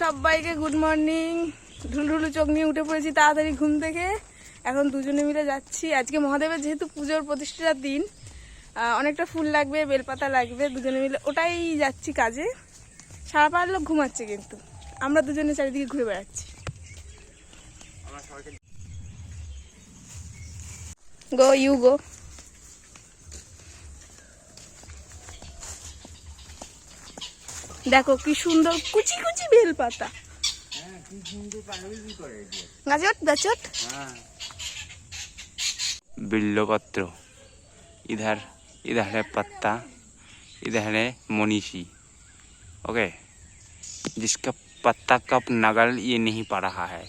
সবাইকে good morning ঢুলঢুলু চোখ নিয়ে উঠে পড়েছি তাড়াতাড়ি ঘুম থেকে। এখন দুজনে মিলে যাচ্ছি। আজকে মহাদেবের যেহেতু পুজোর প্রতিষ্ঠার দিন অনেকটা ফুল লাগবে, বেলপাতা লাগবে, দুজনে মিলে ওটাই যাচ্ছি কাজে। সারা পাড়ার লোক ঘুমাচ্ছে কিন্তু। আমরা দুজনে চারিদিকে ঘুরে বেড়াচ্ছি। গো ইউ গো দেখো কি সুন্দর কুচি কুচি বেলপাতা গাছট গাছট बिल्लो पत्र इधर इधर है पत्ता इधर है मोनीसी ओके जिसका पत्ता कब नगल ये नहीं पा रहा है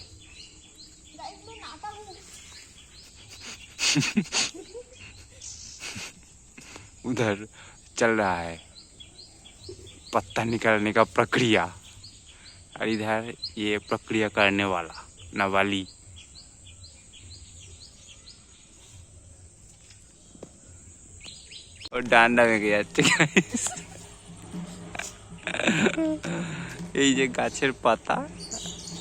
उधर चल रहा है पत्ता निकालने का प्रक्रिया और इधर ये प्रक्रिया करने वाला नवाली ও ডান্ডা ভেঙে যাচ্ছে guys। এই যে গাছের পাতা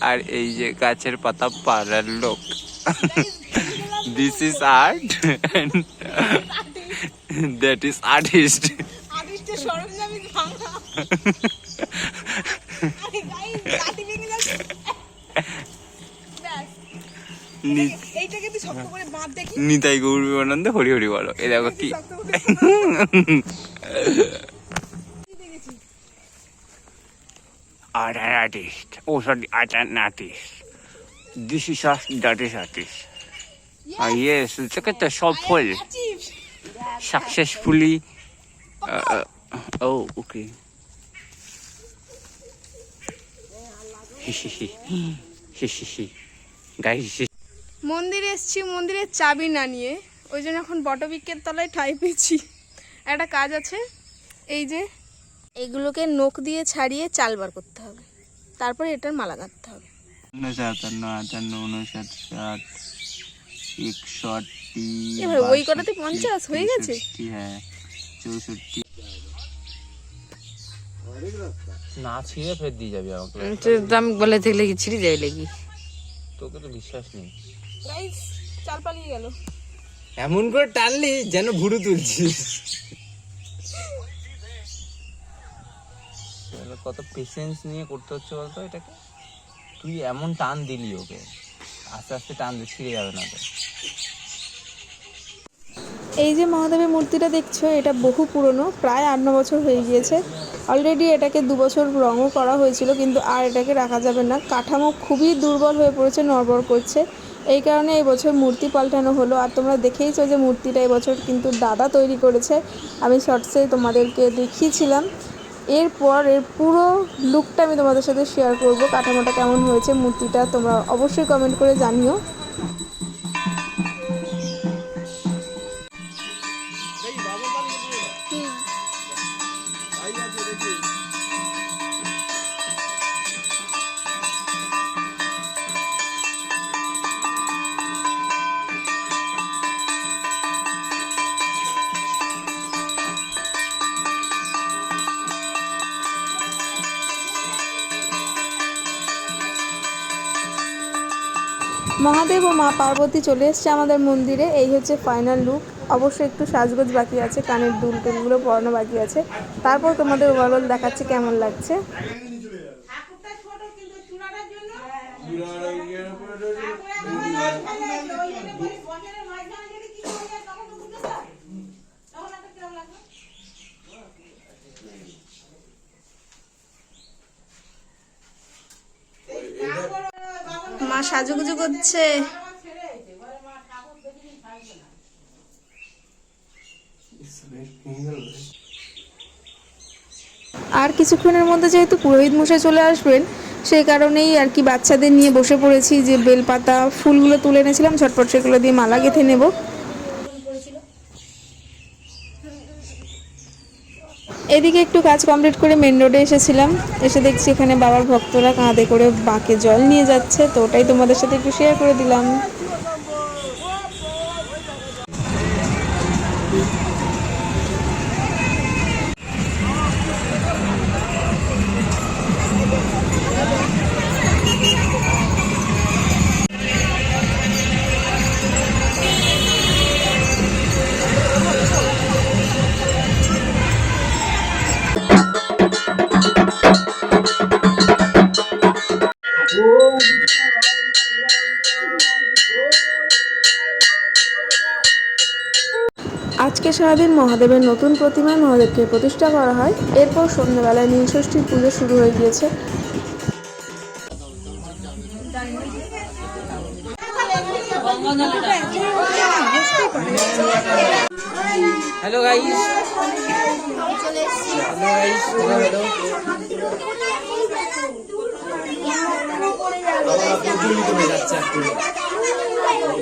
আর এই যে গাছের পাতা পাড়ার লোক this is art that is artist Nitai Gour বিমানন্দ Hari Hari বলো এ দেখো কি art and artist. Oh, sorry, art and artist. This is us, that is artist. Ah, yes, look at the shop full. Successfully. Uh, uh, oh, okay. মন্দিরে এসছি মন্দিরের চাবি না নিয়ে। ওই জন্য এখন বটবৃক্ষের তলায় ঠাই পেয়েছি। একটা কাজ আছে এই যে এগুলোকে নখ দিয়ে ছাড়িয়ে চাল বার করতে হবে। তারপরে এটার মালা গাঁথতে হবে। উনসাতান্ন আটান্ন উনষাট ষাট একষট্টি ওই কটাতে পঞ্চাশ হয়ে গেছে? হ্যাঁ চৌষট্টি না ছিঁড়ে ফের দিয়ে যাবি আমাকে। আমি বলে থাকলে কি ছিঁড়ে যাবে লেগে। তোকে তো বিশ্বাস নেই। গাইস চাল পালিয়ে গেল। এমন করে টানলি যেন ভুরু তুলছিস। কত পেশেন্স নিয়ে করতে হচ্ছে বলতো এটাকে? তুই এমন টান দিলি ওকে। আস্তে আস্তে টান দিয়ে ছিঁড়ে যাবে না তো। এই যে মহাদেবের মূর্তিটা দেখছ এটা বহু পুরনো প্রায় আট ন বছর হয়ে গিয়েছে। অলরেডি এটাকে দু বছর রঙও করা হয়েছিল, কিন্তু আর এটাকে রাখা যাবে না। কাঠামো খুবই দুর্বল হয়ে পড়েছে, নড়বড় করছে। এই কারণে এই বছর মূর্তি পাল্টানো হলো। আর তোমরা দেখেইছো যে মূর্তিটা এবছর কিন্তু দাদা তৈরি করেছে। আমি শর্টসে তোমাদেরকে দেখিয়েছিলাম। এরপর এর পুরো লুকটা আমি তোমাদের সাথে শেয়ার করব, কাঠামোটা কেমন হয়েছে, মূর্তিটা তোমরা অবশ্যই কমেন্ট করে জানিও। মহাদেব ও মা পার্বতী চলে এসছে আমাদের মন্দিরে এই হচ্ছে ফাইনাল লুক অবশ্যই একটু সাজগোজ বাকি আছে কানের দুল টুলগুলো পরানো বাকি আছে তারপর তোমাদের ওভারঅল দেখাচ্ছে কেমন লাগছে মা সাজুগুজু করছে। আর কিছুক্ষণের মধ্যে যেহেতু পুরোহিত মশাই চলে আসবেন, সেই কারণেই আর কি বাচ্চাদের নিয়ে বসে পড়েছি যে বেলপাতা, ফুলগুলো তুলে এনেছিলাম, ঝটপট সেগুলো দিয়ে মালা গেঁথে নেব। এদিকে একটু কাজ কমপ্লিট করে মেন রোডে এসেছিলাম। এসে দেখছি এখানে বাবার ভক্তরা কাঁধে করে বাঁকে জল নিয়ে যাচ্ছে। তো ওটাই তোমাদের সাথে একটু শেয়ার করে দিলাম। সারাদিন মহাদেবের নতুন প্রতিমায় মহাদেবকে প্রতিষ্ঠা করা হয়। এরপর সন্ধ্যেবেলায় নীলষষ্ঠীর পুজো শুরু হয়ে গিয়েছে। Hello guys hello guys hello hello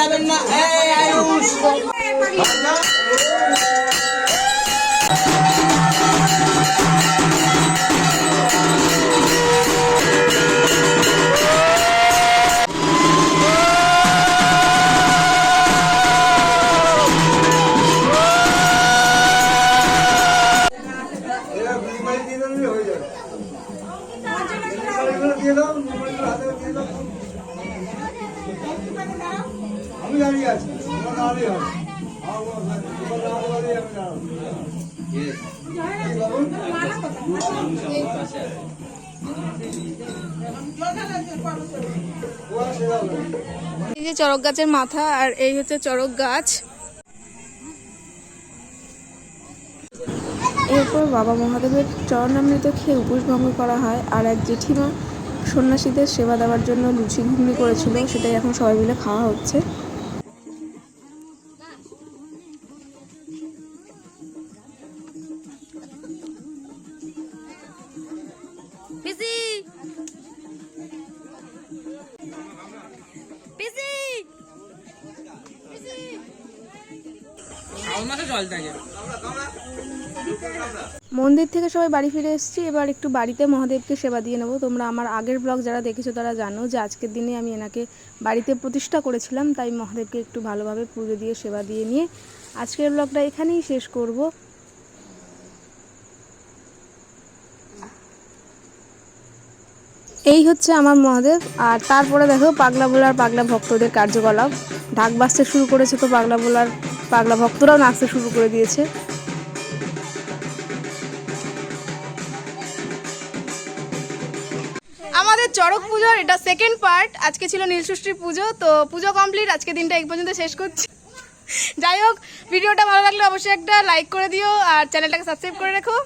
যাবেন না এই আয়ুষ এই যে চড়ক গাছের মাথা আর এই হচ্ছে চড়ক গাছ। এরপর বাবা মহাদেবের চরণামৃত খেয়ে উপোস ভঙ্গ করা হয় আর এক জেঠিমা সন্ন্যাসীদের সেবা দেওয়ার জন্য লুচি ঘুগনি করেছিল, সেটাই এখন সবাই মিলে খাওয়া হচ্ছে। মন্দির থেকে সবাই বাড়ি ফিরে এসেছি, এবার একটু বাড়িতে মহাদেবকে সেবা দিয়ে নেব। তোমরা আমার আগের ব্লগ যারা দেখেছ তারা জানো যে আজকের দিনে আমি এনাকে বাড়িতে প্রতিষ্ঠা করেছিলাম, তাই মহাদেবকে একটু ভালোভাবে পুজো দিয়ে সেবা দিয়ে নিয়ে আজকের ব্লগটা এখানেই শেষ করব। এই হচ্ছে আমার মহাদেব, আর তারপরে দেখো পাগলা বোলার পাগলা ভক্তদের কার্যকলাপ। ঢাক বাজতে শুরু করেছে তো পাগলা বোলার পাগলা ভক্তরাও নাচতে শুরু করে দিয়েছে। আমাদের চড়ক পুজোর এটা সেকেন্ড পার্ট আজকে ছিল নীলষষ্ঠীর পুজো তো পুজো কমপ্লিট আজকে দিনটা এক পর্যন্ত শেষ করছি। যাই হোক ভিডিওটা ভালো লাগলে অবশ্যই একটা লাইক করে দিও আর চ্যানেলটাকে সাবস্ক্রাইব করে রেখো।